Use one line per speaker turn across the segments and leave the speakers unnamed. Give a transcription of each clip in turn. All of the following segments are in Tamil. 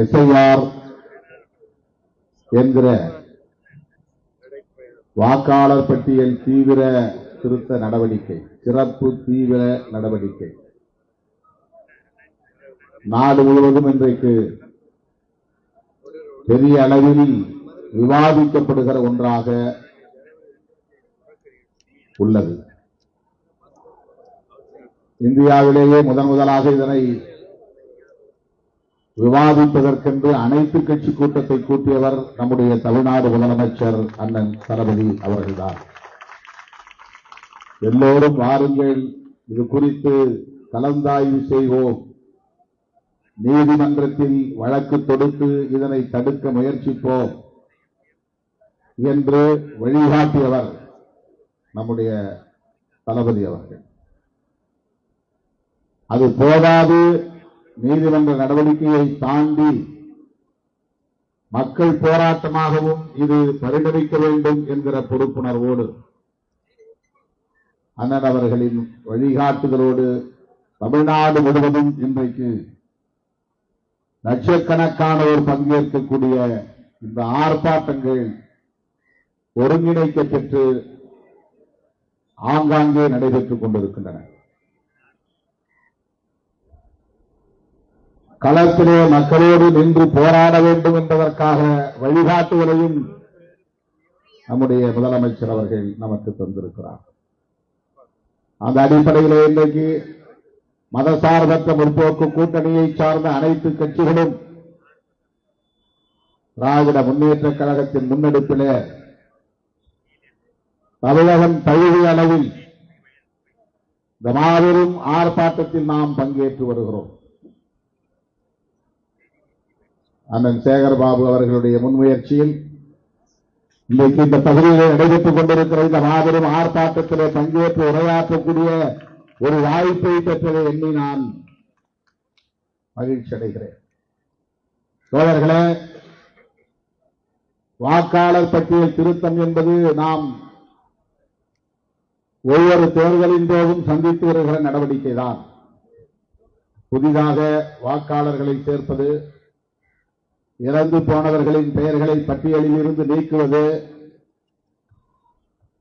எஸ்ஐஆர் என்கிற வாக்காளர் பட்டியல் தீவிர திருத்த நடவடிக்கை சிறப்பு தீவிர நடவடிக்கை. நாடு முழுவதும் இன்றைக்கு பெரிய அளவில் விவாதிக்கப்படுகிற ஒன்றாக உள்ளது. இந்தியாவிலேயே முதன் முதலாக இதனை விவாதிப்பதற்கென்று அனைத்து கட்சி கூட்டத்தை கூட்டியவர் நம்முடைய தமிழ்நாடு முதலமைச்சர் அண்ணன் தளபதி அவர்கள்தான். எல்லோரும் வாருங்கள். இது குறித்து கலந்தாய்வு செய்வோம். நீதிமன்றத்தில் வழக்கு தொடுத்து இதனை தடுக்க முயற்சிப்போம் என்று வழிகாட்டியவர் நம்முடைய தளபதி அவர்கள். அது போதாது. நீதிமன்ற நடவடிக்கையை தாண்டி மக்கள் போராட்டமாகவும் இது பரிணமிக்க வேண்டும் என்கிற பொறுப்புணர்வோடு அண்ணன் அவர்களின் வழிகாட்டுதலோடு தமிழ்நாடு முழுவதும் இன்றைக்கு லட்சக்கணக்கானோர் பங்கேற்கக்கூடிய இந்த ஆர்ப்பாட்டங்கள் ஒருங்கிணைக்க பெற்று ஆங்காங்கே நடைபெற்றுக் கொண்டிருக்கின்றன. களத்திலே மக்களோடு நின்று போராட வேண்டும் என்பதற்காக வழிகாட்டுவதையும் நம்முடைய முதலமைச்சர் அவர்கள் நமக்கு தந்திருக்கிறார். அந்த அடிப்படையிலே இன்றைக்கு மதசார்பற்ற முற்போக்கு கூட்டணியை சார்ந்த அனைத்து கட்சிகளும் திராவிட முன்னேற்ற கழகத்தின் முன்னெடுப்பிலே தமிழகம் தழுவிய அளவில் இந்த மாபெரும் ஆர்ப்பாட்டத்தில் நாம் பங்கேற்று வருகிறோம். அண்ணன் சேகர்பாபு அவர்களுடைய முன்முயற்சியில் இன்றைக்கு இந்த பகுதியிலே நடைபெற்றுக் கொண்டிருக்கிற இந்த மாபெரும் ஆர்ப்பாட்டத்திலே பங்கேற்று உரையாற்றக்கூடிய ஒரு வாய்ப்பை பெற்றதை எண்ணி நான் மகிழ்ச்சி அடைகிறேன். தோழர்களே வாக்காளர் பட்டியல் திருத்தம் என்பது நாம் ஒவ்வொரு தேர்தலின் போதும் சந்தித்து வருகிற நடவடிக்கை தான் புதிதாக வாக்காளர்களை சேர்ப்பது இறந்து போனவர்களின் பெயர்களை பட்டியலில் இருந்து நீக்குவது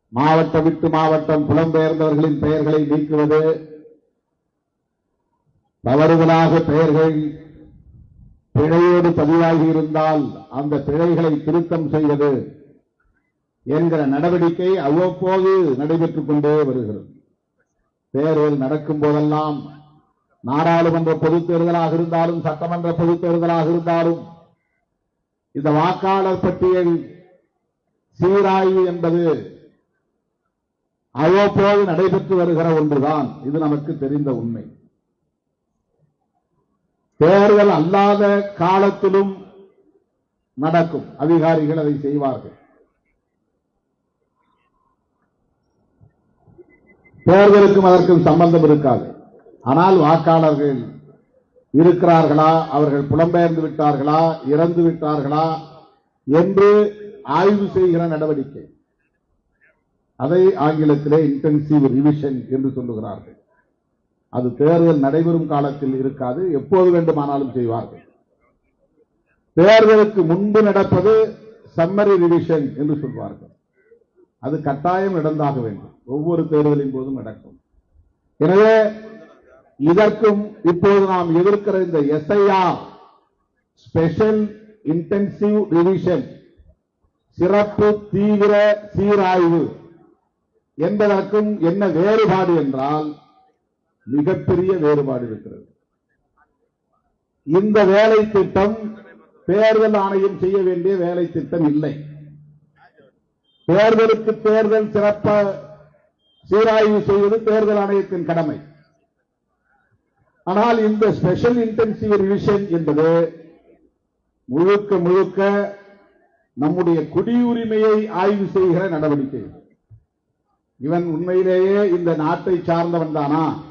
மாவட்டம் விட்டு மாவட்டம் புலம்பெயர்ந்தவர்களின் பெயர்களை நீக்குவது தவறுதலாக பெயர்கள் பிழையோடு பதிவாகி இருந்தால் அந்த பிழைகளை திருத்தம் செய்வது என்கிற நடவடிக்கை அவ்வப்போது நடைபெற்றுக் கொண்டே வருகிறது. தேர்தல் நடக்கும் போதெல்லாம் நாடாளுமன்ற பொதுத் தேர்தலாக இருந்தாலும் சட்டமன்ற பொதுத் தேர்தலாக இருந்தாலும் இந்த வாக்காளர் பட்டியல் சீராய்வு என்பது அவ்வப்போது நடைபெற்று வருகிற ஒன்றுதான். இது நமக்கு தெரிந்த உண்மை. தேர்தல் அல்லாத காலத்திலும் நடக்கும். அதிகாரிகள் அதை செய்வார்கள். தேர்தலுக்கும் அதற்கும் சம்பந்தம் இருக்காது. ஆனால் வாக்காளர்கள் இருக்கிறார்களா? அவர்கள் புலம்பெயர்ந்து விட்டார்களா? இறந்து விட்டார்களா? என்று ஆய்வு செய்கிற நடவடிக்கை. அதை ஆங்கிலத்திலே இன்டென்சிவ் ரிவிஷன் என்று சொல்லுகிறார்கள். அது தேர்தல் நடைபெறும் காலத்தில் இருக்காது எப்போது வேண்டுமானாலும் செய்வார்கள். தேர்தலுக்கு முன்பு நடப்பது சம்மரி ரிவிஷன் என்று சொல்வார்கள். அது கட்டாயம் நடந்தாக வேண்டும். ஒவ்வொரு தேர்தலின் போதும் நடக்கும். எனவே இதற்கும் இப்போது நாம் எதிர்க்கிற இந்த எஸ்ஐஆர் ஸ்பெஷல் இன்டென்சிவ் ரிவிஷன் சிறப்பு தீவிர சீராய்வு என்பதற்கும் என்ன வேறுபாடு என்றால் மிகப்பெரிய வேறுபாடு இருக்கிறது. இந்த வேலை திட்டம் தேர்தல் ஆணையம் செய்ய வேண்டிய வேலை திட்டம் இல்லை. தேர்தலுக்கு தேர்தல் சிறப்ப சீராய்வு செய்வது தேர்தல் ஆணையத்தின் கடமை. ஆனால் இந்த ஸ்பெஷல் இன்டென்சிவ் ரிவிஷன் என்பது முழுக்க முழுக்க நம்முடைய குடியுரிமையை ஆய்வு செய்கிற நடவடிக்கை. இவன் உண்மையிலேயே இந்த நாட்டை சார்ந்தவன் தானா?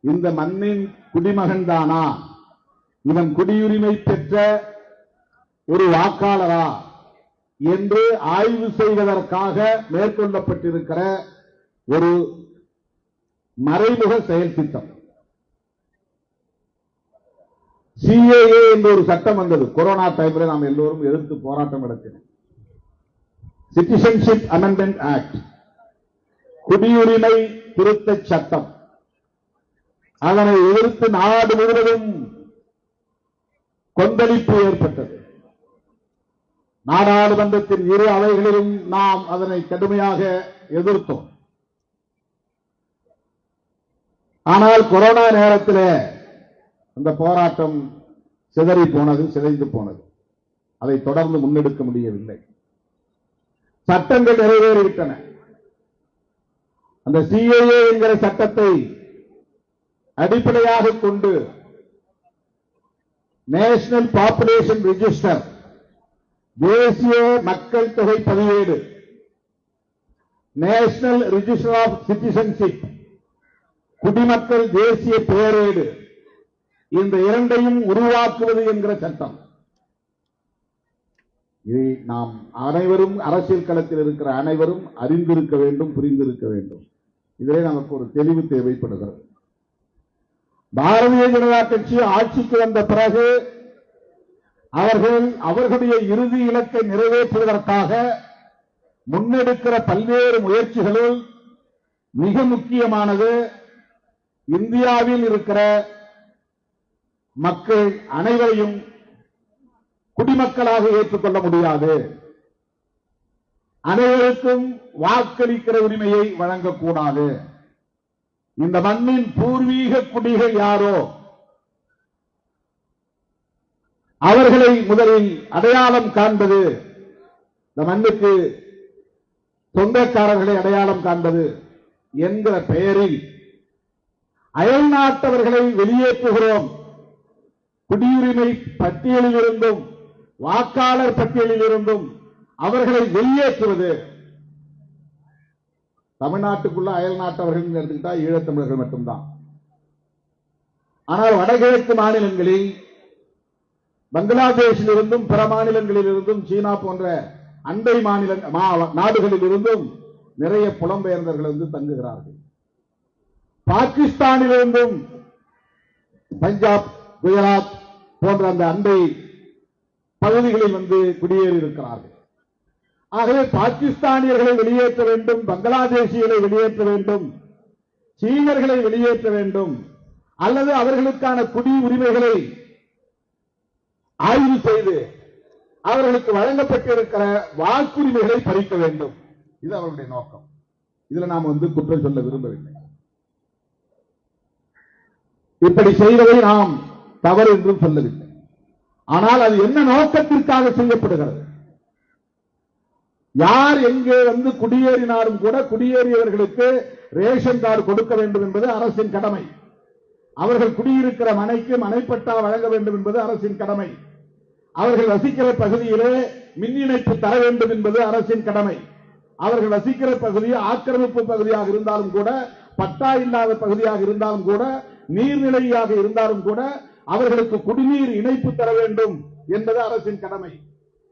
இந்த மண்ணின் குடிமகன் தானா? இவன் குடியுரிமை பெற்ற ஒரு வாக்காளரா என்று ஆய்வு செய்வதற்காக மேற்கொள்ளப்பட்டிருக்கிற ஒரு மறைமுக செயல் திட்டம். சிஏஏ என்ற ஒரு சட்டம் வந்தது. கொரோனா டைம்ல நாம் எல்லோரும் எதிர்த்து போராட்டம் நடத்தினோம். சிட்டிசன்ஷிப் அமெண்ட்மெண்ட் ஆக்ட் குடியுரிமை திருத்த சட்டம். அதனை எதிர்த்து நாடு முழுவதும் கொந்தளிப்பு ஏற்பட்டது. நாடாளுமன்றத்தின் இரு அவைகளிலும் நாம் அதனை கடுமையாக எதிர்த்தோம். ஆனால் கொரோனா நேரத்தில் அந்த போராட்டம் சிதறி போனது சிதைந்து போனது. அதை தொடர்ந்து முன்னெடுக்க முடியவில்லை. சட்டங்கள் நிறைவேறிவிட்டன. அந்த சிஏஏ என்கிற சட்டத்தை அடிப்படையாக கொண்டு நேஷனல் பாப்புலேஷன் ரிஜிஸ்டர் தேசிய மக்கள் தொகை பதிவேடு நேஷனல் ரிஜிஸ்டர் ஆஃப் சிட்டிசன்ஷிப் குடிமக்கள் தேசிய பேரேடு இந்த இரண்டையும் உருவாக்குவது என்கிற சட்டம். இதை நாம் அனைவரும் அரசியல் களத்தில் இருக்கிற அனைவரும் அறிந்திருக்க வேண்டும் புரிந்திருக்க வேண்டும். இதிலே நமக்கு ஒரு தெளிவு தேவைப்படுகிறது. பாரதிய ஜனதா கட்சி ஆட்சிக்கு வந்த பிறகு அவர்கள் அவர்களுடைய இறுதி இலக்கை நிறைவேற்றுவதற்காக முன்னெடுக்கிற பல்வேறு முயற்சிகளுள் மிக முக்கியமானது இந்தியாவில் இருக்கிற மக்கள் அனைவரையும் குடிமக்களாக ஏற்றுக்கொள்ள முடியாது. அனைவருக்கும் வாக்களிக்கிற உரிமையை வழங்கக்கூடாது. இந்த மண்ணின் பூர்வீக குடிகள் யாரோ அவர்களை முதலில் அடையாளம் காண்பது இந்த மண்ணுக்கு சொந்தக்காரர்களை அடையாளம் காண்பது என்கிற பெயரில் அயல்நாட்டவர்களை வெளியேற்றுகிறோம். குடியுரிமை பட்டியலில் இருந்தும் வாக்காளர் பட்டியலில் இருந்தும் அவர்களை வெளியேற்றுவது தமிழ்நாட்டுக்குள்ள அயல் நாட்டவர்கள் எடுத்துக்கிட்டா ஈழத்தமிழர்கள் மட்டும்தான். ஆனால் வடகிழக்கு மாநிலங்களில் பங்களாதேஷில் இருந்தும் பிற மாநிலங்களில் இருந்தும் சீனா போன்ற அண்டை மாநில மா- நாடுகளில் இருந்தும் நிறைய புலம்பெயர்ந்தவர்கள் வந்து தங்குகிறார்கள். பாகிஸ்தானிலிருந்தும் பஞ்சாப் குஜராத் போன்ற அந்த அண்டை பகுதிகளில் வந்து குடியேறி இருக்கிறார்கள் ஆகவே பாகிஸ்தானியர்களை வெளியேற்ற வேண்டும் பங்களாதேசிகளை வெளியேற்ற வேண்டும் சீனர்களை வெளியேற்ற வேண்டும் அல்லது அவர்களுக்கான குடி உரிமைகளை ஆய்வு செய்து அவர்களுக்கு வழங்கப்பட்டிருக்கிற வாக்குரிமைகளை பறிக்க வேண்டும். இது அவர்களுடைய நோக்கம். இதுல நாம் வந்து குற்றம் சொல்ல விரும்பவில்லை. இப்படி செய்வதை நாம் தவறு என்றும் சொல்லவில்லை. ஆனால் அது என்ன நோக்கத்திற்காக செய்யப்படுகிறது? யார் எங்கே வந்து குடியேறினாலும் கூட குடியேறியவர்களுக்கு ரேஷன் கார்டு கொடுக்க வேண்டும் என்பது அரசின் கடமை. அவர்கள் குடியிருக்கிற மனைக்கு மனைப்பட்டா வழங்க வேண்டும் என்பது அரசின் கடமை. அவர்கள் வசிக்கிற பகுதியிலே மின் இணைப்பு தர வேண்டும் என்பது அரசின் கடமை. அவர்கள் வசிக்கிற பகுதி ஆக்கிரமிப்பு பகுதியாக இருந்தாலும் கூட பட்டா இல்லாத பகுதியாக இருந்தாலும் கூட நீர்நிலையாக இருந்தாலும் கூட அவர்களுக்கு குடிநீர் இணைப்பு தர வேண்டும் என்பது அரசின் கடமை.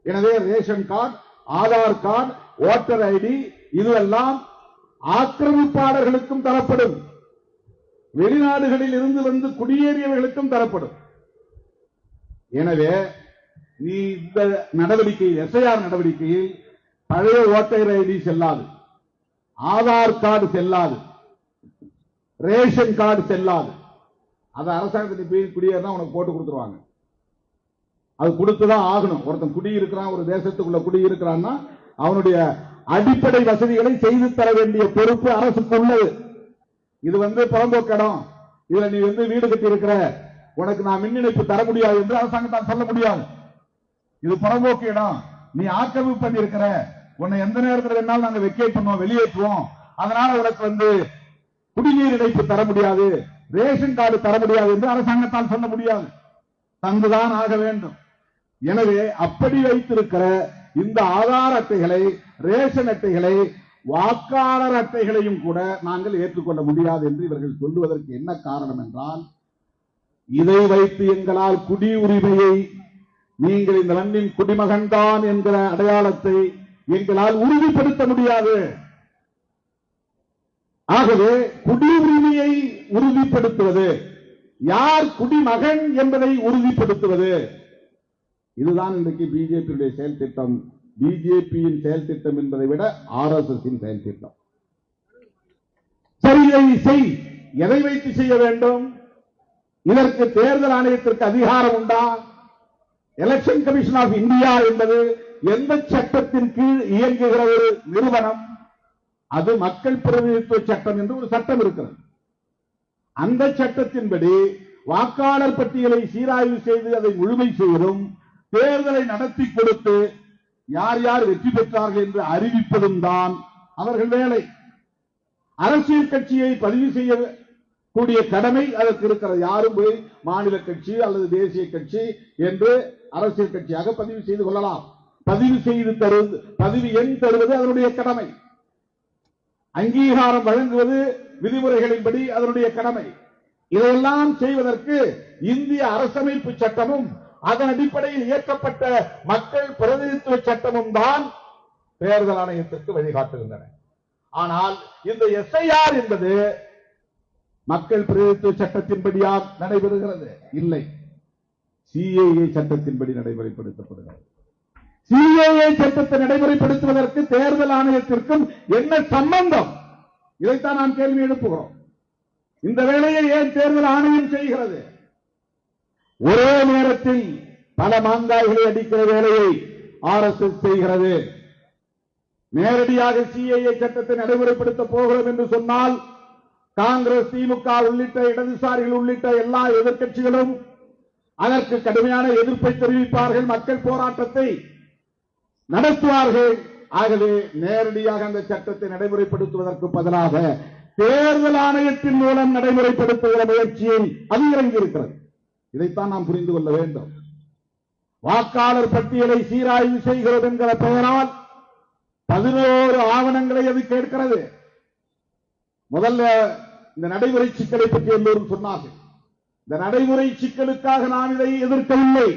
எனவே ration card Aadhaar card voter ID இதுவெல்லாம் ஆக்கிரமிப்பாளர்களுக்கும் தரப்படும். வெளிநாடுகளில் இருந்து வந்து குடியேறியவர்களுக்கும் தரப்படும். எனவே நீ இந்த நடவடிக்கை எஸ்ஐஆர் நடவடிக்கையில் பழைய ஓட்டர் ஐடி செல்லாது. ஆதார் கார்டு செல்லாது. ரேஷன் கார்டு செல்லாது. அதை அரசாங்கத்தில் போய் குடியேறினா உனக்கு போட்டு கொடுத்துருவாங்க. அது கொடுத்துதான் ஆகணும். ஒருத்தன் குடியிருக்கிறான் ஒரு தேசத்துக்குள்ள குடியிருக்கிறான்னா அவனுடைய அடிப்படை வசதிகளை செய்து தர வேண்டிய பொறுப்பு அரசுக்கு உள்ளது இது வந்து புறம்போக்கடம். இதுல நீ வந்து வீடு கட்டி இருக்கிற உனக்கு நான் மின் இணைப்பு தர முடியாது என்று அரசாங்கத்தால் சொல்ல முடியாது. இது புறம்போக்கு இடம். நீ ஆக்கிரமிப்பு பண்ணி இருக்கிற உன்னை எந்த நேரத்தில் வேணாலும் நாங்க வெக்கேட் பண்ணுவோம் வெளியேற்றுவோம். அதனால உனக்கு வந்து குடிநீர் இணைப்பு தர முடியாது. ரேஷன் கார்டு தர முடியாது என்று அரசாங்கத்தால் சொல்ல முடியாது. தந்துதான் ஆக வேண்டும். எனவே அப்படி வைத்திருக்கிற இந்த ஆதார் அட்டைகளை ரேஷன் அட்டைகளை வாக்காளர் அட்டைகளையும் கூட நாங்கள் ஏற்றுக்கொள்ள முடியாது என்று இவர்கள் சொல்லுவதற்கு என்ன காரணம் என்றால் இதை வைத்து எங்களால் குடியுரிமையை நீங்கள் இந்த மண்ணின் குடிமகன்தான் என்கிற அடையாளத்தை எங்களால் உறுதிப்படுத்த முடியாது. ஆகவே குடியுரிமையை உறுதிப்படுத்துவது? யார் குடிமகன் என்பதை உறுதிப்படுத்துவது? இதுதான் இன்றைக்கு பிஜேபியுடைய செயல் திட்டம் பிஜேபியின் செயல் திட்டம் என்பதை விட ஆர்எஸ்எஸ் செயல் திட்டம் சரியை செய். எதை வைத்து செய்ய வேண்டும்? இதற்கு தேர்தல் ஆணையத்திற்கு அதிகாரம் உண்டா? எலெக்ஷன் கமிஷன் ஆஃப் இந்தியா என்பது எந்த சட்டத்தின் கீழ் இயங்குகிற ஒரு நிறுவனம்? அது மக்கள் பிரதிநிதித்துவ சட்டம் என்று ஒரு சட்டம் இருக்கிறது. அந்த சட்டத்தின்படி வாக்காளர் பட்டியலை சீராய்வு செய்து அதை முழுமை செய்வதும் தேர்தலை நடத்தி கொடுத்து யார் யார் வெற்றி பெற்றார்கள் என்று அறிவிப்பதும் தான் அவர்கள் வேலை. அரசியல் கட்சியை பதிவு செய்ய கூடிய கடமை அதற்கு இருக்கிறது யாரும் போய் மாநில கட்சி அல்லது தேசிய கட்சி என்று அரசியல் கட்சியாக பதிவு செய்து கொள்ளலாம். பதிவு செய்து தருவது பதிவு எண் தருவது அதனுடைய கடமை. அங்கீகாரம் வழங்குவது விதிமுறைகளின்படி அதனுடைய கடமை. இதையெல்லாம் செய்வதற்கு இந்திய அரசமைப்பு சட்டமும் அதன் அடிப்படையில் இயக்கப்பட்ட மக்கள் பிரதிநிதித்துவ சட்டமும் தான் தேர்தல் ஆணையத்திற்கு வழிகாட்டுகின்றன. ஆனால் இந்த எஸ்ஐஆர் என்பது மக்கள் பிரதிநிதித்துவ சட்டத்தின்படியால் நடைபெறுகிறது. இல்லை. சிஏஏ சட்டத்தின்படி நடைமுறைப்படுத்தப்படுகிறது. சிஏஏ சட்டத்தை நடைமுறைப்படுத்துவதற்கு தேர்தல் ஆணையத்திற்கும் என்ன சம்பந்தம்? இதைத்தான் நாம் கேள்வி எழுப்புகிறோம். இந்த வேலையை ஏன் தேர்தல் ஆணையம் செய்கிறது? ஒரே நேரத்தில் பல மாங்காய்களை அடிக்கிற வேலையை ஆர்எஸ்எஸ் செய்கிறது. நேரடியாக சிஏஏ சட்டத்தை நடைமுறைப்படுத்த போகிறோம் என்று சொன்னால் காங்கிரஸ் திமுக உள்ளிட்ட இடதுசாரிகள் உள்ளிட்ட எல்லா எதிர்க்கட்சிகளும் அதற்கு கடுமையான எதிர்ப்பை தெரிவிப்பார்கள். மக்கள் போராட்டத்தை நடத்துவார்கள். ஆகவே நேரடியாக அந்த சட்டத்தை நடைமுறைப்படுத்துவதற்கு பதிலாக தேர்தல் ஆணையத்தின் மூலம் நடைமுறைப்படுத்துகிற முயற்சியை அது இறங்கியிருக்கிறது. இதைத்தான் நாம் புரிந்து கொள்ள வேண்டும். வாக்காளர் பட்டியலை சீராய்வு செய்கிறது என்கிற பெயரால் பதினோரு ஆவணங்களை அது கேட்கிறது. முதல்ல இந்த நடைமுறை சிக்கலை பற்றி எல்லோரும் சொன்னார்கள். இந்த நடைமுறை சிக்கலுக்காக நாம் இதை எதிர்க்கவில்லை.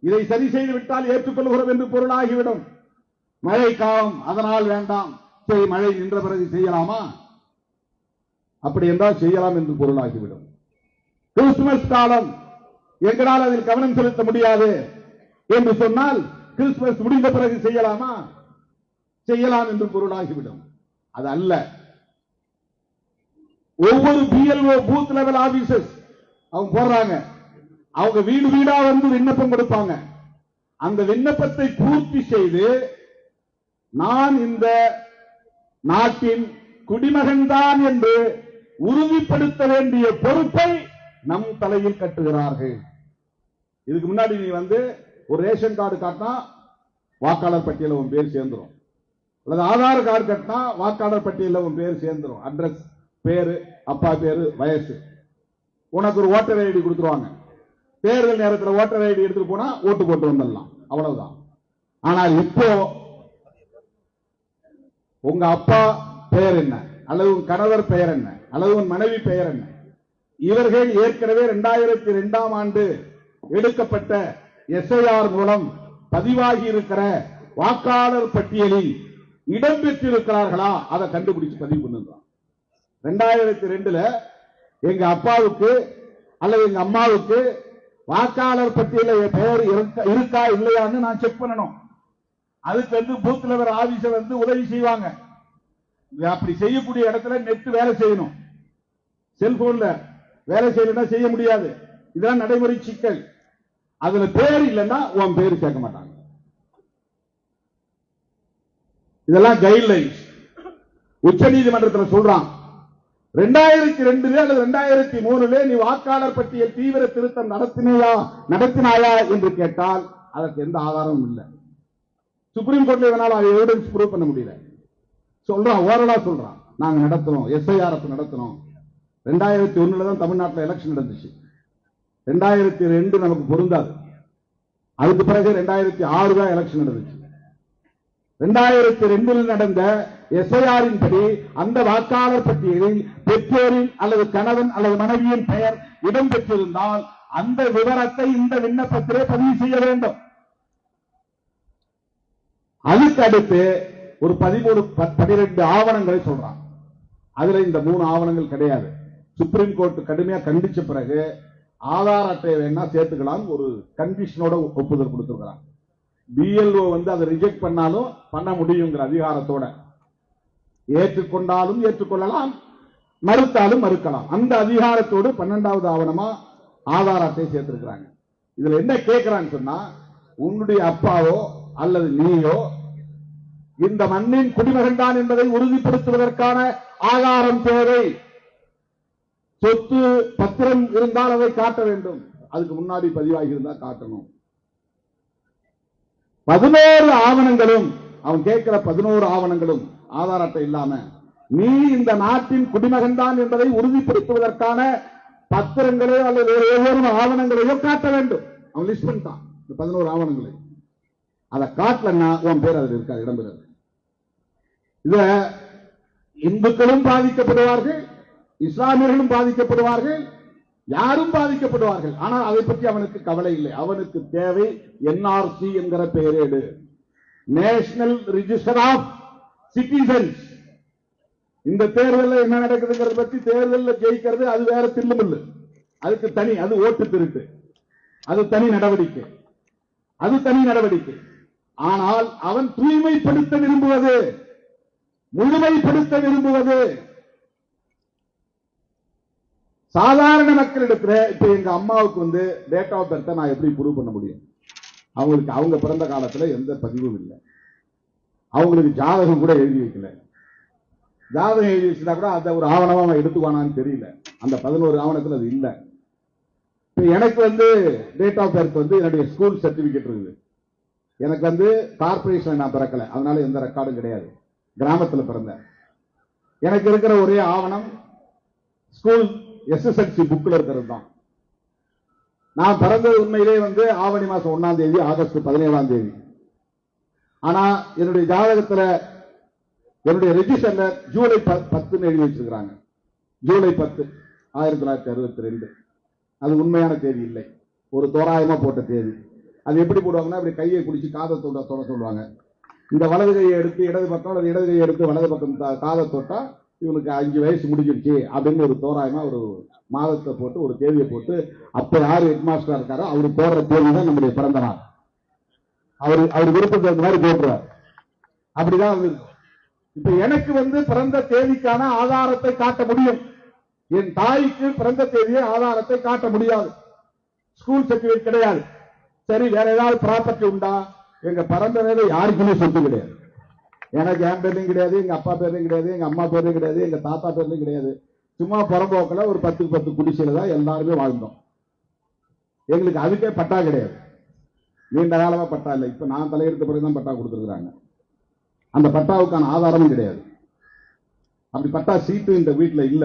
இதை சரி செய்து விட்டால் ஏற்றுக்கொள்கிறோம் என்று பொருளாகிவிடும். மழை காலம் அதனால் வேண்டாம். சரி மழை நின்ற பிறகு செய்யலாமா? அப்படி என்றால் செய்யலாம் என்று பொருளாகிவிடும். கிறிஸ்துமஸ் காலம் எங்களால் அதில் கவனம் செலுத்த முடியாது என்று சொன்னால் கிறிஸ்துமஸ் முடிந்த பிறகு செய்யலாமா? செய்யலாம் என்று பொருளாகிவிடும். அது அல்ல. ஒவ்வொரு பிஎல்ஓ பூத் லெவல் ஆபீசர்ஸ் அவங்க போடுறாங்க. அவங்க வீடு வீடா வந்து விண்ணப்பம் கொடுப்பாங்க. அந்த விண்ணப்பத்தை பூர்த்தி செய்து நான் இந்த நாட்டின் குடிமகன்தான் என்று உறுதிப்படுத்த வேண்டிய பொறுப்பை நம் தலையில் கட்டுகிறார்கள். இதுக்கு முன்னாடி நீ வந்து ஒரு ரேஷன் கார்டு காட்டினா வாக்காளர் பட்டியல உன் பேர் சேர்ந்துரும். அல்லது ஆதார் கார்டு கட்டினா வாக்காளர் பட்டியல உன் பேர் சேர்ந்துரும். அட்ரஸ் பேரு அப்பா பேரு வயசு. உனக்கு ஒரு ஓட்டர் ஐடி கொடுத்துருவாங்க. தேர்தல் நேரத்தில் ஓட்டர் ஐடி எடுத்துட்டு போனா ஓட்டு போட்டு வந்துடலாம். அவ்வளவுதான். ஆனால் இப்போ உங்க அப்பா பெயர் என்ன? அல்லது உன் கணவர் பெயர் என்ன? அல்லது உன் மனைவி பெயர் என்ன? இவர்கள் ஏற்கனவே இரண்டாயிரத்தி இரண்டாம் ஆண்டு எடுக்கப்பட்ட எஸ்ஐஆர் மூலம் பதிவாகி இருக்கிற வாக்காளர் பட்டியலில் இடம் பெற்றிருக்கிறார்களா? அதை கண்டுபிடிச்சு பதிவு பண்ணுறான் ரெண்டாயிரத்தி ரெண்டுல எங்க அப்பாவுக்கு அல்லது எங்க அம்மாவுக்கு வாக்காளர் பட்டியல என் பெயர் இருக்கா இல்லையான்னு நான் செக் பண்ணணும். அதுக்கு வந்து பூத் லெவல் ஆபீசர் வந்து உதவி செய்வாங்க. அப்படி செய்யக்கூடிய இடத்துல நெட் வேலை செய்யணும். செல்போன்ல வேலை செய்யலன்னா செய்ய முடியாது. இதெல்லாம் நடைமுறை சிக்கல். அதுல பேர் இல்லைன்னா உன் பேர் சேர்க்க மாட்டாங்க. இதெல்லாம் கைட்லைன்ஸ் உச்ச நீதிமன்றத்தில் சொல்றான். ரெண்டாயிரத்தி ரெண்டுல அல்லது ரெண்டாயிரத்தி மூணுல நீ வாக்காளர் பட்டியல் தீவிர திருத்தம் நடத்தினையா நடத்தினாயா என்று கேட்டால் அதற்கு எந்த ஆதாரமும் இல்லை. சுப்ரீம் கோர்ட்ல இதனால எவிடன்ஸ் ப்ரூவ் பண்ண முடியல. சொல்றான் ஓரலா சொல்றான். நாங்க நடத்துறோம் எஸ்ஐஆர்எஃப் நடத்துறோம். ரெண்டாயிரத்தி ஒண்ணுல தான் தமிழ்நாட்டில் எலெக்ஷன் நடந்துச்சு. ரெண்டாயிரத்தி ரெண்டு நமக்கு பொருந்தாது. அதுக்கு பிறகு ரெண்டாயிரத்தி ஆறு தான் எலெக்ஷன் நடந்துச்சு. ரெண்டாயிரத்தி ரெண்டில் நடந்த எஸ்ஐஆரின் படி அந்த வாக்காளர் பட்டியலில் பெற்றோரின் அல்லது கணவன் அல்லது மனைவியின் பெயர் இடம்பெற்றிருந்தால் அந்த விவரத்தை இந்த விண்ணப்பத்திலே பதிவு செய்ய வேண்டும். அதுக்கு அடுத்து ஒரு பதிமூணு பனிரெண்டு ஆவணங்களை சொல்றான். அதுல இந்த மூணு ஆவணங்கள் கிடையாது. சுப்ரீம் கோர்ட் கடுமையா கண்டிச்ச பிறகு ஆதார் அட்டையை வேணா சேர்த்துக்கலாம். ஒரு கண்டிஷனோட ஒப்புதல் கொடுத்திருக்கிறாங்க பிஎல்ஓ வந்து அதை ரிஜெக்ட் பண்ணாலும் பண்ண முடியுங்கிற அதிகாரத்தோட. ஏற்றுக்கொண்டாலும் ஏற்றுக்கொள்ளலாம் மறுத்தாலும் மறுக்கலாம். அந்த அதிகாரத்தோடு பன்னெண்டாவது ஆவணமா ஆதார் அட்டை சேர்த்திருக்கிறாங்க. இதுல என்ன கேட்கிறான்னு சொன்னா உன்னுடைய அப்பாவோ அல்லது நீயோ இந்த மண்ணின் குடிமகன் தான் என்பதை உறுதிப்படுத்துவதற்கான ஆதாரம் தேவை. சொத்து பத்திரம் இருந்தால் அதை காட்ட வேண்டும். அதுக்கு முன்னாடி பதிவாகி இருந்தால் காட்டணும். பதினோரு ஆவணங்களும் அவன் கேட்கிற பதினோரு ஆவணங்களும் ஆதார் அட்டை இல்லாம நீ இந்த நாட்டின் குடிமகன் தான் என்பதை உறுதிப்படுத்துவதற்கான பத்திரங்களோ அல்லது ஒவ்வொரு ஆவணங்களையோ காட்ட வேண்டும். அவன் லிஸ்ட் பண்ணிட்டான் இந்த பதினோரு ஆவணங்களை. அதை காட்டலன்னா உன் பேர் அதில் இருக்காது இடம்பெறாது இத இந்துக்களும் பாதிக்கப்படுவார்கள் இஸ்லாமியர்களும் பாதிக்கப்படுவார்கள் யாரும் பாதிக்கப்படுவார்கள். ஆனால் அதை பற்றி அவனுக்கு கவலை இல்லை. அவனுக்கு தேவை என்ஆர்சி என்கிற பெயரேடு. நேஷனல் ரிஜிஸ்டர் ஆஃப் சிட்டிசன்ஸ் இந்த தேர்தலில் என்ன நடக்குதுங்கிறத பத்தி தேர்தலில் ஜெயிக்கிறது அது வேற தில்லுமில்லு. அதுக்கு தனி அது ஓட்டு திருட்டு. அது தனி நடவடிக்கை. அது தனி நடவடிக்கை. ஆனால் அவன் தூய்மைப்படுத்த விரும்புவது முழுமைப்படுத்த விரும்புவது சாதாரண மக்களிடத்துல இப்ப எங்க அம்மாவுக்கு வந்து டேட் ஆஃப் பர்த் நான் எப்படி ப்ரூவ் பண்ண முடியும்? அவங்களுக்கு அவங்க பிறந்த காலத்துல எந்த பதிவும் இல்லை. அவங்களுக்கு ஜாதகம் கூட எழுதி வைக்கல. ஜாதகம் எழுதி வச்சுனா கூட அதை ஒரு ஆவணமா அவன் எடுத்துவானான்னு தெரியல. அந்த பதினோரு ஆவணத்துல அது இல்லை. இப்போ எனக்கு வந்து டேட் ஆஃப் பர்த் வந்து என்னுடைய ஸ்கூல் சர்டிஃபிகேட் இருக்குது. எனக்கு வந்து கார்பரேஷன் நான் பிறக்கலை. அதனால எந்த ரெக்கார்டும் கிடையாது. கிராமத்தில் பிறந்தேன். எனக்கு இருக்கிற ஒரே ஆவணம் ஸ்கூல் எஸ்எஸ்எல்சி புக்ல இருக்கிறது தான். நான் பிறந்தது உண்மையிலே வந்து ஆவணி மாசம் ஒன்னாம் தேதி ஆகஸ்ட் பதினேழாம் தேதி. ஆனா என்னுடைய ஜாதகத்துல என்னுடைய ரெஜிஸ்டர்ல ஜூலை ப- பத்துன்னு எழுதி வச்சிருக்கிறாங்க. ஜூலை பத்து ஆயிரத்தி தொள்ளாயிரத்தி அறுபத்தி ரெண்டு. அது உண்மையான தேதி இல்லை. ஒரு தோராயமா போட்ட தேதி. அது எப்படி போடுவாங்கன்னா அப்படி கையை குடிச்சு காதை தொட தொட சொல்லுவாங்க. இந்த வலது கையை எடுத்து இடது பக்கம் அல்லது இடது கையை எடுத்து வலது பக்கம் காதை தொட்டா இவனுக்கு அஞ்சு வயசு முடிஞ்சிருச்சு அப்படின்னு ஒரு தோராயமா ஒரு மாதத்தை போட்டு ஒரு தேதியை போட்டு அப்ப யாரு ஹெட் மாஸ்டரா இருக்காரோ அவரு போடுற தேதி தான் நம்முடைய பிறந்த நாள். அவர் அவர் விருப்பத்துக்கு தகுந்த மாதிரி போட்டுருவார். அப்படிதான் வந்து இப்ப எனக்கு வந்து பிறந்த தேதிக்கான ஆதாரத்தை காட்ட முடியும். என் தாய்க்கு பிறந்த தேதியை ஆதாரத்தை காட்ட முடியாது. ஸ்கூல் சர்டிபிகேட் கிடையாது. சரி வேற ஏதாவது ப்ராப்பர்ட்டி உண்டா? எங்க பிறந்த வேலை யாருக்குமே சொத்து கிடையாது. எனக்கு என் பேர்லையும் கிடையாது எங்க அப்பா பேர்லையும் கிடையாது எங்க அம்மா பேர்லையும் கிடையாது எங்கள் தாத்தா பேர்லையும் கிடையாது. சும்மா புறம்போக்கில் ஒரு பத்துக்கு பத்து குடிசையில தான் எல்லாருமே வாழ்ந்தோம். எங்களுக்கு அதுக்கே பட்டா கிடையாது. நீண்ட காலமா பட்டா இல்லை. இப்ப நான் தலையெடுத்த பிறகு தான் பட்டா கொடுத்துருக்குறாங்க. அந்த பட்டாவுக்கான ஆதாரமும் கிடையாது. அப்படி பட்டா சீட்டு இந்த வீட்டுல இல்ல.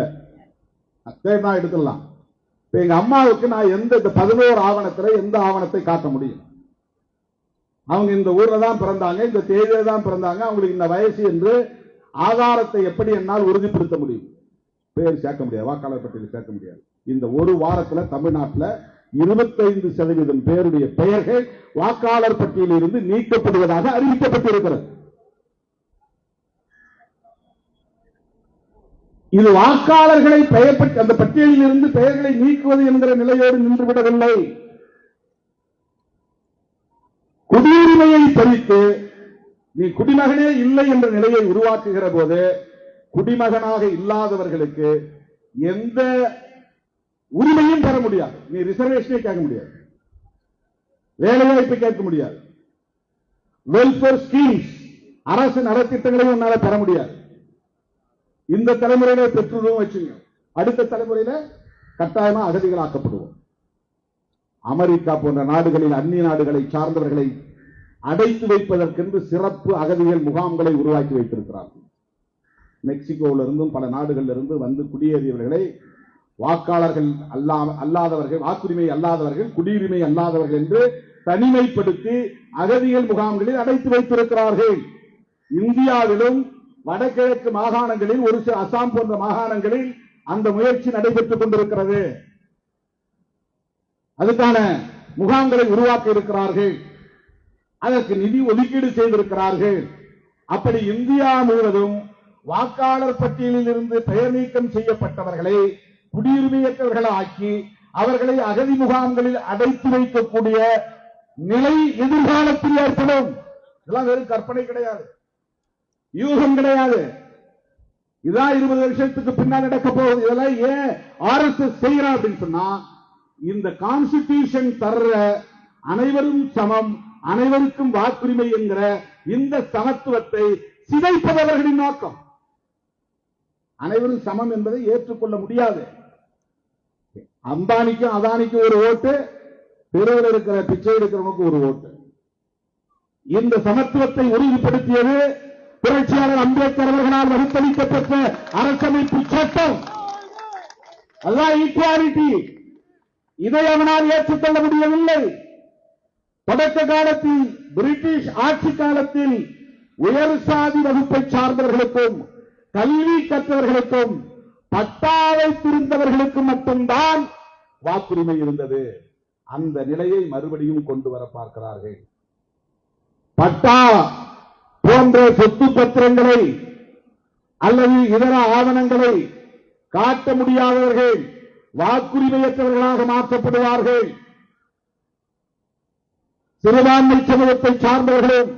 தேடினா எடுத்துடலாம். இப்போ எங்க அம்மாவுக்கு நான் எந்த இந்த பதினோரு ஆவணத்துல எந்த ஆவணத்தை காட்ட முடியும்? அவங்க இந்த ஊர்ல தான் பிறந்தாங்க இந்த தேதியில தான் பிறந்தாங்க. அவங்களுக்கு இந்த வயசு என்று ஆதாரத்தை எப்படி என்னால் உறுதிப்படுத்த முடியும்? பேர் சேர்க்க முடியாது வாக்காளர் பட்டியலில் சேர்க்க முடியாது. இந்த ஒரு வாரத்துல தமிழ்நாட்டுல இருபத்தைந்து சதவீதம் பேருடைய பெயர்கள் வாக்காளர் பட்டியலில் இருந்து நீக்கப்படுவதாக அறிவிக்கப்பட்டிருக்கிறது. இது வாக்காளர்களை பெயர் அந்த பட்டியலில் இருந்து பெயர்களை நீக்குவது என்கிற நிலையோடு நின்றுவிடவில்லை குடியுரிமையை பறித்து நீ குடிமகனே இல்லை என்ற நிலையை உருவாக்குகிற போது குடிமகனாக இல்லாதவர்களுக்கு எந்த உரிமையும் பெற முடியாது. நீ ரிசர்வேஷனே கேட்க முடியாது. வேலைவாய்ப்பை கேட்க முடியாது. வெல்ஃபேர் ஸ்கீம்ஸ் அரசு நலத்திட்டங்களையும் உன்னால பெற முடியாது. இந்த தலைமுறையில பெற்றதும் வச்சுங்க. அடுத்த தலைமுறையில கட்டாயமா அகதிகளாக்கப்படுவோம். அமெரிக்கா போன்ற நாடுகளில் அந்நிய நாடுகளை சார்ந்தவர்களை அடைத்து வைப்பதற்கென்று சிறப்பு அகதிகள் முகாம்களை உருவாக்கி வைத்திருக்கிறார்கள். மெக்சிகோவிலிருந்தும் பல நாடுகளிலிருந்து வந்து குடியேறியவர்களை வாக்காளர்கள் அல்லா அல்லாதவர்கள் வாக்குரிமை அல்லாதவர்கள் குடியுரிமை அல்லாதவர்கள் என்று தனிமைப்படுத்தி அகதிகள் முகாம்களில் அடைத்து வைத்திருக்கிறார்கள். இந்தியாவிலும் வடகிழக்கு மாகாணங்களில் ஒரு சில அசாம் போன்ற மாகாணங்களில் அந்த முயற்சி நடைபெற்றுக் கொண்டிருக்கிறது. அதுக்கான முகாம்களை உருவாக்க இருக்கிறார்கள் அதற்கு நிதி ஒதுக்கீடு செய்திருக்கிறார்கள். அப்படி இந்தியா முழுவதும் வாக்காளர் பட்டியலில் இருந்து பெயர் நீக்கம் செய்யப்பட்டவர்களை குடியுரிமையற்றவர்கள் ஆக்கி அவர்களை அகதி முகாம்களில் அடைத்து வைக்கக்கூடிய நிலை எதிர்காலத்தில் ஏற்படும். இதெல்லாம் வெறும் கற்பனை கிடையாது. யூகம் கிடையாது. இதான் இருபது வருஷத்துக்கு பின்னால் நடக்க போகுது. இதெல்லாம் ஏன் ஆர் எஸ் எஸ் செய்யறா அப்படின்னு சொன்னா இந்த கான்ஸ்டிடியூஷன் தர்ற அனைவரும் சமம் அனைவருக்கும் வாக்குரிமை என்கிற இந்த சமத்துவத்தை சிதைப்பதவர்களின் நோக்கம். அனைவரும் சமம் என்பதை ஏற்றுக்கொள்ள முடியாது. அம்பானிக்கும் அதானிக்கும் ஒரு ஓட்டு தெருவில் இருக்கிற பிச்சை எடுக்கிறவனுக்கு ஒரு ஓட்டு. இந்த சமத்துவத்தை உறுதிப்படுத்தியது புரட்சியாளர் அம்பேத்கர் அவர்களால் வகுத்தளிக்கப்பட்ட அரசமைப்பு சட்டம். அதான் ஈக்குவாலிட்டி இதை அவனால் ஏற்றுக்கொள்ள முடியவில்லை. தொடக்க காலத்தில் பிரிட்டிஷ் ஆட்சி காலத்தில் உயர் சாதி வகுப்பை சார்ந்தவர்களுக்கும் கல்வி கற்றவர்களுக்கும் பட்டாவை வைத்திருந்தவர்களுக்கு மட்டும்தான் வாக்குரிமை இருந்தது. அந்த நிலையை மறுபடியும் கொண்டு வர பார்க்கிறார்கள். பட்டா போன்ற சொத்து பத்திரங்களை அல்லது இதர ஆவணங்களை காட்ட முடியாதவர்கள் வாக்குரிமையற்றவர்களாக மாற்றப்படுவார்கள். சிறுபான்மை சமூகத்தை சார்ந்தவர்களும்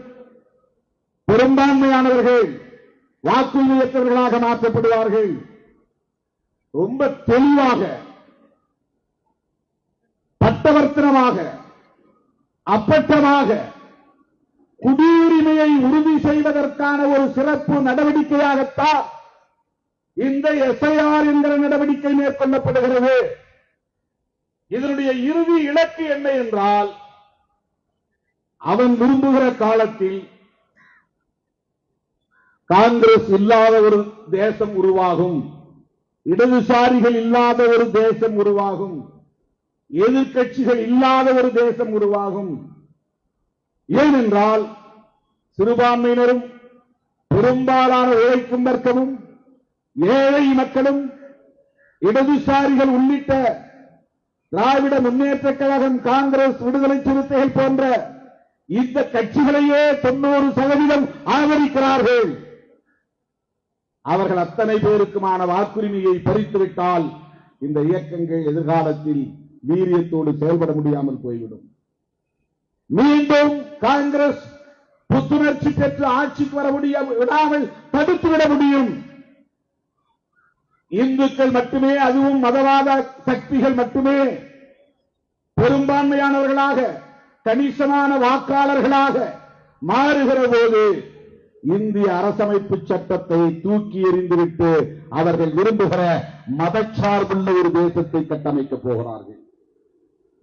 பெரும்பான்மையானவர்கள் வாக்குரிமையற்றவர்களாக மாற்றப்படுவார்கள். ரொம்ப தெளிவாக பட்டவர்த்தனமாக அப்பட்டமாக குடியுரிமையை உறுதி செய்வதற்கான ஒரு சிறப்பு நடவடிக்கையாகத்தான் இந்த எஸ்ஐஆர் என்கிற நடவடிக்கை மேற்கொள்ளப்படுகிறது. இதனுடைய இறுதி இலக்கு என்ன என்றால் அவன் விரும்புகிற காலத்தில் காங்கிரஸ் இல்லாத ஒரு தேசம் உருவாகும். இடதுசாரிகள் இல்லாத ஒரு தேசம் உருவாகும். எதிர்க்கட்சிகள் இல்லாத ஒரு தேசம் உருவாகும். ஏனென்றால் சிறுபான்மையினரும் பெரும்பாலான உழைக்கும் வர்க்கமும் ஏழை மக்களும் இடதுசாரிகள் உள்ளிட்ட திராவிட முன்னேற்ற கழகம் காங்கிரஸ் விடுதலை சிறுத்தைகள் போன்ற இந்த கட்சிகளையே தொண்ணூறு சதவீதம் ஆதரிக்கிறார்கள். அவர்கள் அத்தனை பேருக்குமான வாக்குரிமையை பறித்துவிட்டால் இந்த இயக்கங்கள் எதிர்காலத்தில் வீரியத்தோடு செயல்பட முடியாமல் போய்விடும். மீண்டும் காங்கிரஸ் புத்துணர்ச்சி பெற்று ஆட்சிக்கு வர முடிய விடாமல் தடுத்துவிட முடியும். இந்துக்கள் மட்டுமே அதுவும் மதவாத சக்திகள் மட்டுமே பெரும்பான்மையானவர்களாக கணிசமான வாக்காளர்களாக மாறுகிற போது இந்திய அரசமைப்பு சட்டத்தை தூக்கி எறிந்துவிட்டு அவர்கள் விரும்புகிற மதச்சார்புள்ள ஒரு தேசத்தை கட்டமைக்கப் போகிறார்கள்.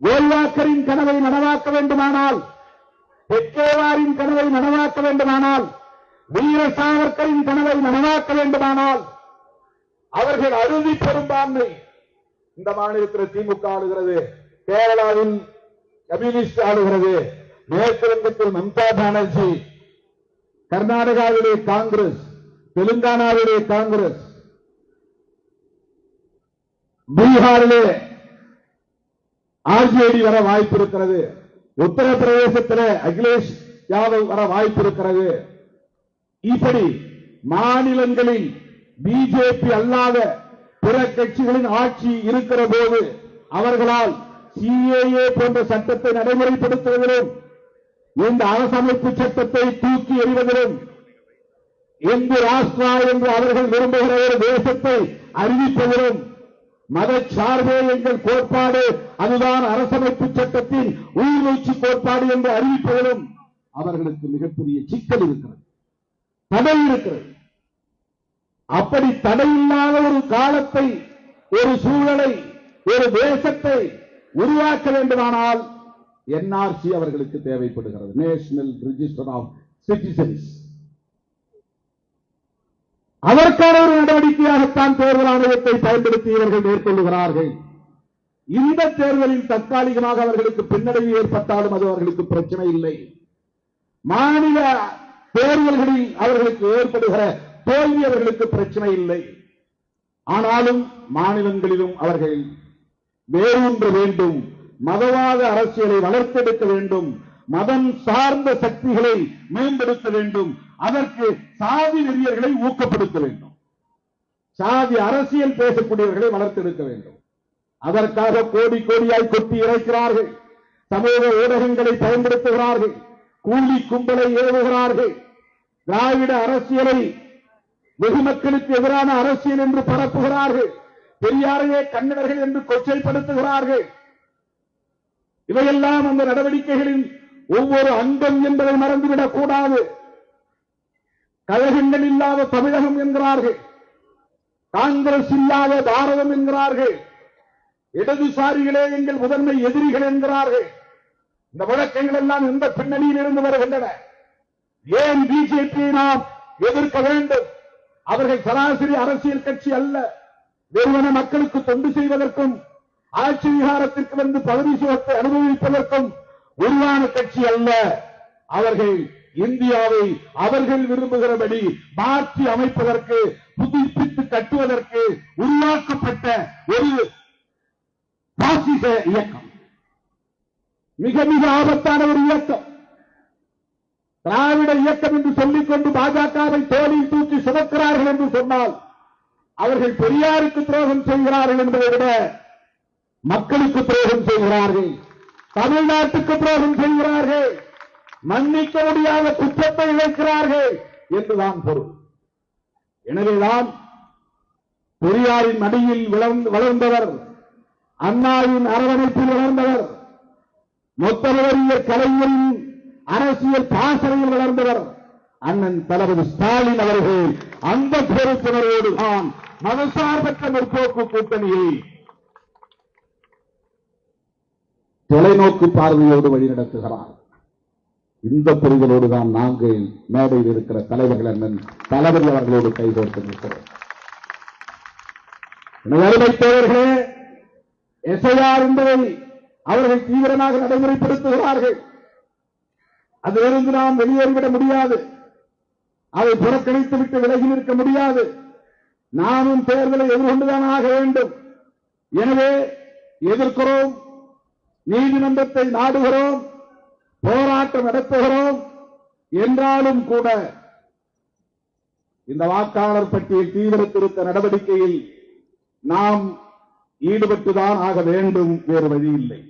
கோல்வாக்கரின் கனவை நனவாக்க வேண்டுமானால் பெக்கேவாரின் கனவை நனவாக்க வேண்டுமானால் வீர சாவர்கரின் கனவை நனவாக்க வேண்டுமானால் அவர்கள் அறுதி பெரும்பான்மை இந்த மாநிலத்தில் திமுக ஆளுகிறது கேரளாவில் கம்யூனிஸ்ட் ஆளுகிறது மேற்கு வங்கத்தில் மம்தா பானர்ஜி கர்நாடகாவிலே காங்கிரஸ் தெலுங்கானாவிலே காங்கிரஸ் பீகாரிலே ஆர்ஜேடி வர வாய்ப்பு இருக்கிறது உத்தரப்பிரதேசத்தில் அகிலேஷ் யாதவ் வர வாய்ப்பு இருக்கிறது இப்படி மாநிலங்களில் பிஜேபி அல்லாத பிற கட்சிகளின் ஆட்சி இருக்கிற போது அவர்களால் சிஏஏ போன்ற சட்டத்தை நடைமுறைப்படுத்துவதிலும் இந்த அரசமைப்பு சட்டத்தை தூக்கி எறிவதிலும் இந்து ராஷ்டிரா என்று அவர்கள் விரும்புகிற ஒரு தேசத்தை அறிவிப்பதிலும் மதச்சார்பே எங்கள் கோட்பாடு அதுதான் அரசமைப்பு சட்டத்தின் உயிர்மூச்சு கோட்பாடு என்று அறிவிப்பதிலும் அவர்களுக்கு மிகப்பெரிய சிக்கல் இருக்கிறது. தடை இருக்கிறது. அப்படி தடையில்லாத ஒரு காலத்தை ஒரு சூழலை ஒரு தேசத்தை உருவாக்க வேண்டுமானால் என்ஆர்சி அவர்களுக்கு தேவைப்படுகிறது. National register of citizens. அதற்கான ஒரு நடவடிக்கையாகத்தான் தேர்தல் ஆணையத்தை பயன்படுத்தி இவர்கள் மேற்கொள்ளுகிறார்கள். இந்த தேர்தலில் தற்காலிகமாக அவர்களுக்கு பின்னடைவு ஏற்பட்டாலும் அது அவர்களுக்கு பிரச்சனை இல்லை. மாநில தேர்தல்களில் அவர்களுக்கு ஏற்படுகிற தோல்வி அவர்களுக்கு பிரச்சனை இல்லை. ஆனாலும் மாநிலங்களிலும் அவர்கள் வேரூன்ற வேண்டும். மதவாத அரசியலை வளர்த்தெடுக்க வேண்டும். மதம் சார்ந்த சக்திகளை மேம்படுத்த வேண்டும். அதற்கு சாதி நெறியர்களை ஊக்கப்படுத்த வேண்டும். சாதி அரசியல் பேசக்கூடியவர்களை வளர்த்தெடுக்க வேண்டும். அதற்காக கோடி கோடியாய் கொட்டி இறைக்கிறார்கள். சமூக ஊடகங்களை பயன்படுத்துகிறார்கள். கூலி கும்பலை ஏவுகிறார்கள். திராவிட அரசியலை வெகு மக்களுக்கு எதிரான அரசியல் என்று பரப்புகிறார்கள். பெரியாரையே கண்ணவர்கள் என்று கொச்சைப்படுத்துகிறார்கள். இவையெல்லாம் அந்த நடவடிக்கைகளின் ஒவ்வொரு அங்கம் என்பதை மறந்துவிடக் கூடாது. கழகங்கள் இல்லாத தமிழகம் என்கிறார்கள். காங்கிரஸ் இல்லாத பாரதம் என்கிறார்கள். இடதுசாரிகளே எங்கள் முதன்மை எதிரிகள் என்கிறார்கள். இந்த வழக்கங்கள் எல்லாம் எந்த பின்னணியில் இருந்து வருகின்றன? ஏன் பிஜேபியை நாம் எதிர்க்க வேண்டும்? அவர்கள் சராசரி அரசியல் கட்சி அல்ல. வெறுமன மக்களுக்கு தொண்டு செய்வதற்கும் ஆட்சி விகாரத்திற்கு வந்து பதவி சுகத்தை அனுபவிப்பதற்கும் உருவான கட்சி அல்ல. அவர்கள் இந்தியாவை அவர்கள் விரும்புகிறபடி மாற்றி அமைப்பதற்கு புதுப்பித்து கட்டுவதற்கு உருவாக்கப்பட்ட ஒரு பாசிச இயக்கம். மிக மிக ஆபத்தான ஒரு இயக்கம். திராவிட இயக்கம் என்று சொல்லிக்கொண்டு பாஜகவை தோலில் தூக்கி சுமக்கிறார்கள் என்று சொன்னால் அவர்கள் பெரியாருக்கு துரோகம் செய்கிறார்கள் என்பதை விட மக்களுக்கு துரோகம் செய்கிறார்கள். தமிழ்நாட்டுக்கு துரோகம் செய்கிறார்கள். மன்னிக்க முடியாத குற்றத்தை இழைக்கிறார்கள் என்றுதான் பொருள். எனவேதான் பெரியாரின் மடியில் வளர்ந்தவர் அண்ணாவின் அரவணைப்பில் வளர்ந்தவர் மொத்தவரிய கலைஞரின் அரசியல் பாசறையில் வளர்ந்தவர் அண்ணன் தளபதி ஸ்டாலின் அவர்கள். அந்த பொறுப்புணர்வோடு தான் மதசார்பற்ற முற்போக்கு கூட்டணியை தொலைநோக்கு பார்வையோடு வழிநடத்துகிறார். இந்த புரிதலோடு தான் நாங்கள் மேடையில் இருக்கிற தலைவர்கள் அண்ணன் தளபதி அவர்களோடு கைகோர்த்து நிற்கிறோம் எனவே அருமை தோழர்களே எஸ்ஐஆர் என்பதை அவர்கள் தீவிரமாக நடைமுறைப்படுத்துகிறார்கள். அதிலிருந்து நாம் வெளியேறிவிட முடியாது. அதை புறக்கணித்து விட்டு விலகி நிற்க முடியாது. நாமும் தேர்தலை எதிர்கொண்டுதான் ஆக வேண்டும். எனவே எதிர்க்கிறோம் நீதிமன்றத்தை நாடுகிறோம் போராட்டம் நடத்துகிறோம் என்றாலும் கூட இந்த வாக்காளர் பட்டியல் தீவிர திருத்த நடவடிக்கையில் நாம் ஈடுபட்டுதான் ஆக வேண்டும். வேறு வழி இல்லை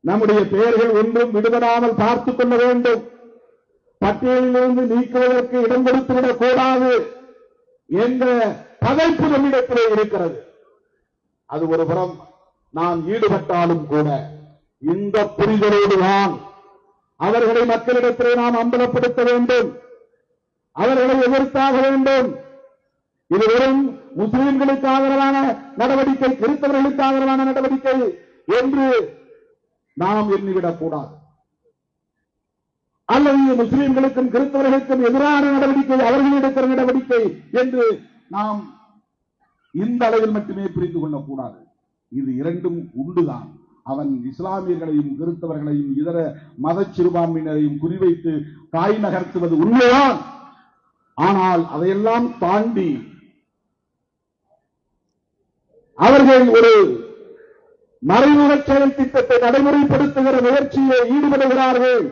நம்முடைய பெயர்கள் ஒன்றும் விடுபடாமல் பார்த்துக் கொள்ள வேண்டும். பட்டியலிலிருந்து நீக்குவதற்கு இடம் கொடுத்துவிடக் கூடாது என்ற பதைப்பு நம்மிடத்திலே இருக்கிறது. அது ஒரு புறம் நாம் ஈடுபட்டாலும் கூட இந்த புரிதலோடு தான் அவர்களை மக்களிடத்திலே நாம் அம்பலப்படுத்த வேண்டும். அவர்களை எதிர்த்தாக வேண்டும். இது வெறும் முஸ்லிம்களுக்கு ஆதரவான நடவடிக்கை கிறிஸ்தவர்களுக்கு ஆதரவான நடவடிக்கை என்று நாம் எண்ணிவிடக் கூடாது அல்லது இது முஸ்லிம்களுக்கும் கிறிஸ்தவர்களுக்கும் எதிரான நடவடிக்கை அவர்கள் எடுக்கிற நடவடிக்கை என்று நாம் இந்த அளவில் மட்டுமே புரிந்து கொள்ளக்கூடாது. இது இரண்டும் உண்டுதான். அவன் இஸ்லாமியர்களையும் கிறிஸ்தவர்களையும் இதர மத சிறுபான்மையினரையும் குறிவைத்து தாய் நகர்த்துவது உண்மைதான். ஆனால் அதையெல்லாம் தாண்டி அவர்கள் ஒரு மறைமுக செயல் திட்டத்தை நடைமுறைப்படுத்துகிற முயற்சியை ஈடுபடுகிறார்கள்.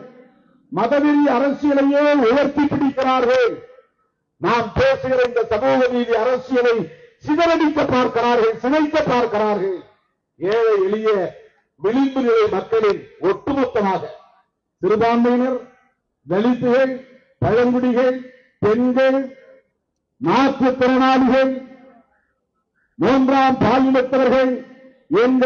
மதவெறி அரசியலையே உயர்த்தி பிடிக்கிறார்கள். நாம் பேசுகிற இந்த சமூக நீதி அரசியலை சிதறடிக்க பார்க்கிறார்கள் சிதைக்க பார்க்கிறார்கள். ஏழை எளிய விளிம்பு நிலை மக்களின் ஒட்டுமொத்தமாக சிறுபான்மையினர் தலித்துகள் பழங்குடிகள் பெண்கள் மாற்றுத்திறனாளிகள் மூன்றாம் பாலினத்தவர்கள் என்ற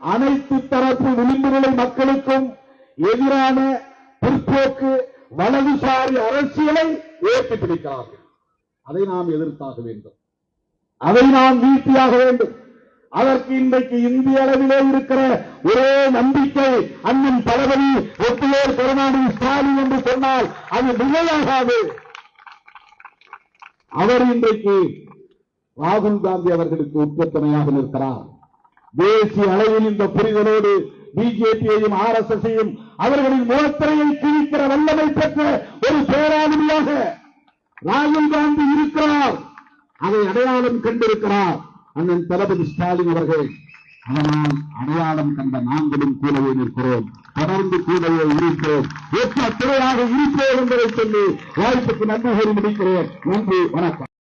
அனைத்து தரப்பு விளிம்பு மக்களுக்கும் எதிரான பிற்போக்கு வலதுசாரி அரசியலை உயர்த்தி பிடிக்கிறார்கள். அதை நாம் எதிர்த்தாக வேண்டும். அதை நாம் வீழ்த்தியாக வேண்டும். அதற்கு இன்றைக்கு இந்திய அளவிலே இருக்கிற ஒரே நம்பிக்கை அண்ணன் தளபதி ஒட்டுவேர் கருணாநிதி ஸ்டாலின் என்று சொன்னால் அது நிலையாகாது. அவர் இன்றைக்கு ராகுல் காந்தி அவர்களுக்கு உட்பத்தனையாக நிற்கிறார். தேசிய அளவில் இந்த புரிதலோடு பிஜேபியையும் ஆர் எஸ் எஸ் அவர்களின் மூலத்திரையை கிழிக்கிற வல்லமை பெற்ற ஒரு பேராளுமையாக ராகுல் காந்தி இருக்கிறார். அதை அடையாளம் கண்டிருக்கிறார் அண்ணன் தளபதி ஸ்டாலின் அவர்கள். அதனால் அடையாளம் கண்ட நாங்களும் கூடவே நிற்கிறோம். தொடர்ந்து கூடவே இருக்கிறோம் ஒற்ற துறையாக இருப்போம் என்பதை சொல்லி வாய்ப்புக்கு நன்றி கூறி முடிக்கிறேன் நன்றி வணக்கம்.